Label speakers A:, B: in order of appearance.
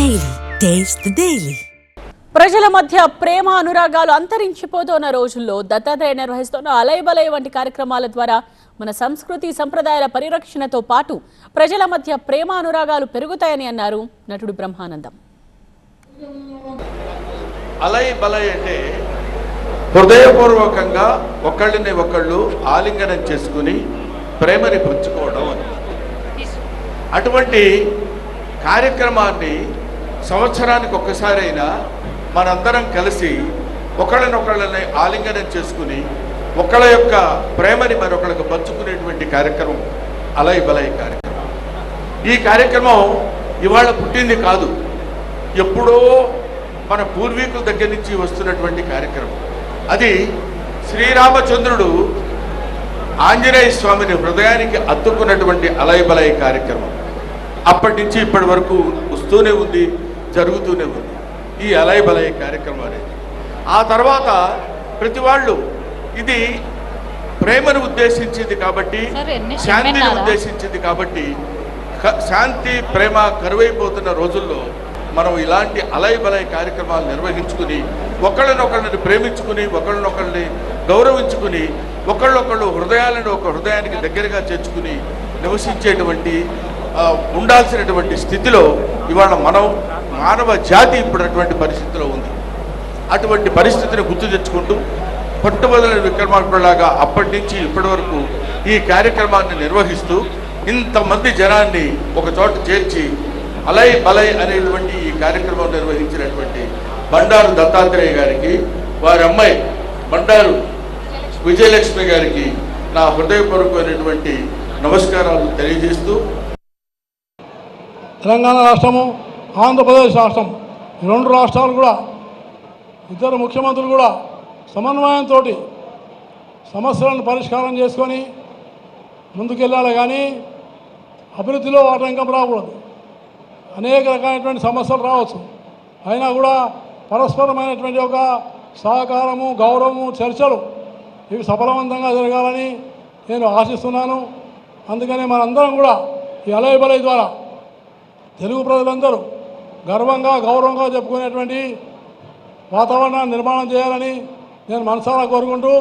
A: Taste the Daily.
B: ప్రజల మధ్య ప్రేమ అనురాగాలు అంతరించిపోతున్న రోజుల్లో దత్తాత్రేయ నిర్వహిస్తున్న అలయబలయ వంటి కార్యక్రమాల ద్వారా మన సంస్కృతి సంప్రదాయాల పరిరక్షణతో పాటు ప్రజల మధ్య ప్రేమ అనురాగాలు పెరుగుతాయని అన్నారు నటుడు బ్రహ్మానందం
C: అలై బలై అంటే హృదయపూర్వకంగా ఒకళ్ళని ఒకళ్ళు ఆలింగనం చేసుకుని ప్రేమని పంచుకోవడం అటువంటి కార్యక్రమాన్ని సంవత్సరానికి ఒక్కసారైనా మనందరం కలిసి ఒకళ్ళనొకళ్ళని ఆలింగనం చేసుకుని ఒకళ్ళ యొక్క ప్రేమని మరొకళ్ళకు పంచుకునేటువంటి కార్యక్రమం అలై బలై కార్యక్రమం. ఈ కార్యక్రమం ఇవాళ పుట్టింది కాదు ఎప్పుడో మన పూర్వీకుల దగ్గర నుంచి వస్తున్నటువంటి కార్యక్రమం. అది శ్రీరామచంద్రుడు ఆంజనేయ స్వామిని హృదయానికి అత్తుకున్నటువంటి అలయబలయ కార్యక్రమం. అప్పటి నుంచి ఇప్పటి వరకు వస్తూనే ఉంది. జరుగుతూనే ఉంది ఈ అలయబలయ కార్యక్రమం అనేది ఆ తర్వాత ప్రతి వాళ్ళు ఇది ప్రేమను ఉద్దేశించింది కాబట్టి శాంతిని? ఉద్దేశించింది కాబట్టి శాంతి ప్రేమ కరువైపోతున్న రోజుల్లో మనం ఇలాంటి అలయ బలయ కార్యక్రమాలు నిర్వహించుకుని ఒకళ్ళనొకళ్ళని ప్రేమించుకుని ఒకళ్ళనొకళ్ళని గౌరవించుకుని ఒకళ్ళొకళ్ళు హృదయాలను ఒక హృదయానికి దగ్గరగా చేర్చుకుని నివసించేటువంటి ఉండాల్సినటువంటి స్థితిలో ఇవాళ మనం మానవ జాతి ఇప్పుడు అటువంటి పరిస్థితిలో ఉంది. అటువంటి పరిస్థితిని గుర్తు తెచ్చుకుంటూ పట్టుబదల విక్రమార్కులాగా అప్పటి నుంచి ఇప్పటి వరకు ఈ కార్యక్రమాన్ని నిర్వహిస్తూ ఇంతమంది జనాన్ని ఒక చోట చేర్చి అలై బలై అనేటువంటి ఈ కార్యక్రమం నిర్వహించినటువంటి బండారు దత్తాత్రేయ గారికి వారి అమ్మాయి బండారు విజయలక్ష్మి గారికి నా హృదయపూర్వకమైనటువంటి నమస్కారాలు తెలియజేస్తూ
D: తెలంగాణ రాష్ట్రము ఆంధ్రప్రదేశ్ రాష్ట్రం ఈ రెండు రాష్ట్రాలు కూడా ఇద్దరు ముఖ్యమంత్రులు కూడా సమన్వయంతో సమస్యలను పరిష్కారం చేసుకొని ముందుకెళ్ళాలి కానీ అభివృద్ధిలో ఆటంకం రాకూడదు. అనేక రకాలైనటువంటి సమస్యలు రావచ్చు. అయినా కూడా పరస్పరమైనటువంటి ఒక సహకారము గౌరవము చర్చలు ఇవి సఫలవంతంగా జరగాలని నేను ఆశిస్తున్నాను. అందుకనే మనందరం కూడా ఈ అలయబలయ ద్వారా తెలుగు ప్రజలందరూ గర్వంగా గౌరవంగా చెప్పుకునేటువంటి వాతావరణాన్ని నిర్మాణం చేయాలని నేను మనసారా కోరుకుంటూ